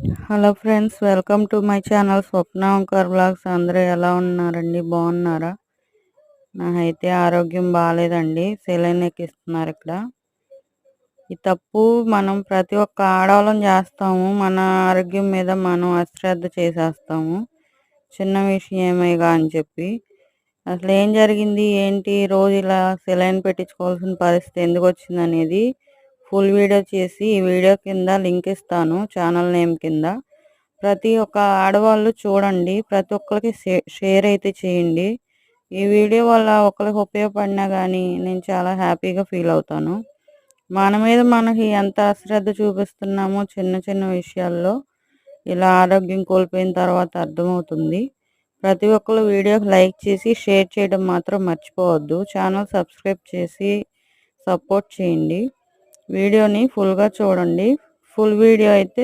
Hello friends welcome to my channel Swapna Omkar blogs. అందరూ ఎలా ఉన్నారండి? బాగున్నారా? నాకైతే ఆరోగ్యం బాగాలేదండి సెలైన్ ఎక్కిస్తున్నారు ఇక్కడ. ఈ తప్పు మనం ప్రతి ఒక్క ఆడవాళ్ళం చేస్తాము. మన ఆరోగ్యం మీద మనం అశ్రద్ధ చేసేస్తాము. చిన్న విషయమేగా అని చెప్పి. అసలు ఏం జరిగింది? ఏంటి? రోజు ఇలా సెలైన్ పెట్టించుకోవాల్సిన పరిస్థితి ఎందుకు వచ్చింది అనేది ఫుల్ వీడియో చేసి ఈ వీడియో కింద లింక్ ఇస్తాను ఛానల్ నేమ్ కింద. ప్రతి ఒక్క ఆడవాళ్ళు చూడండి ప్రతి ఒక్కరికి షేర్ అయితే చేయండి. ఈ వీడియో వల్ల ఒకరికి ఉపయోగపడినా కానీ నేను చాలా హ్యాపీగా ఫీల్ అవుతాను. మన మీద మనకి ఎంత అశ్రద్ధ చూపిస్తున్నామో చిన్న చిన్న విషయాల్లో ఇలా ఆరోగ్యం కోల్పోయిన తర్వాత అర్థమవుతుంది. ప్రతి ఒక్కరు వీడియోకి లైక్ చేసి షేర్ చేయడం మాత్రం మర్చిపోవద్దు. ఛానల్ సబ్స్క్రైబ్ చేసి సపోర్ట్ చేయండి. వీడియోని ఫుల్గా చూడండి. ఫుల్ వీడియో అయితే